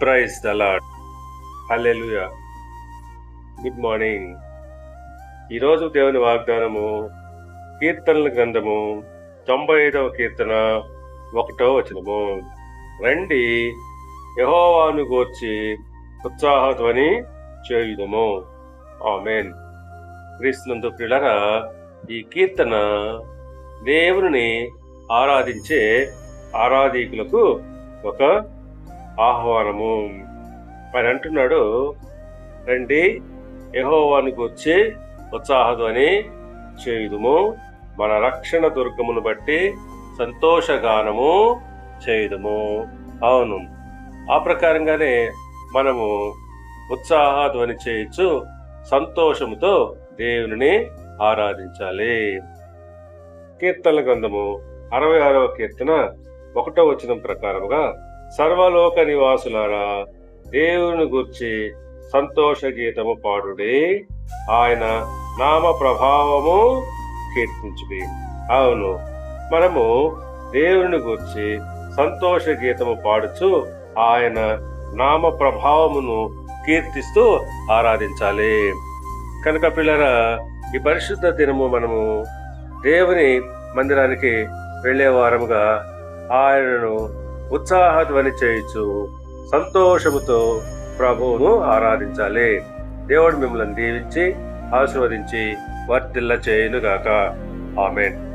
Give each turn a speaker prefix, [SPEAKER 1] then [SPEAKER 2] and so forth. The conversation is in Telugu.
[SPEAKER 1] Praise the lord hallelujah good morning ఈరోజు దేవుని వాగ్దానము కీర్తనల గ్రంథము తొంభై ఐదవ కీర్తన ఒకటో వచనము. రండి యహోవాను గూర్చి ఉత్సాహధ్వని చేయుదము. ఆమెన్. క్రీస్తునందు ప్రిలరా ఈ కీర్తన దేవుని ఆరాధించే ఆరాధీకులకు ఒక ఆహ్వానము. ఆయన అంటున్నాడు రండి యహోవాని వచ్చి ఉత్సాహధ్వని చేయుదుము. మన రక్షణ దుర్గమును బట్టి సంతోషగానము చేయుదుము. అవును. ఆ ప్రకారంగానే మనము ఉత్సాహధ్వని చేయొచ్చు సంతోషముతో దేవుని ఆరాధించాలి. కీర్తనల గ్రంథము అరవై ఆరవ కీర్తన ఒకటో వచనం ప్రకారముగా సర్వలోక నివాసులారా దేవుని గుర్చి సంతోష గీతము పాడుడి. ఆయన నామ ప్రభావము కీర్తించుడి. అవును మనము దేవుని గుర్చి సంతోష గీతము పాడుచు ఆయన నామ ప్రభావమును కీర్తిస్తూ ఆరాధించాలి. కనుక పిల్లరా ఈ పరిశుద్ధ దినము మనము దేవుని మందిరానికి వెళ్ళే వారముగా ఆయనను ఉత్సాహధ్వని చేయించు సంతోషముతో ప్రభువును ఆరాధించాలి. దేవుడు మిమ్మల్ని దీవించి ఆశీర్వదించి వర్తిల్ల చేయునుగాక ఆమెన్.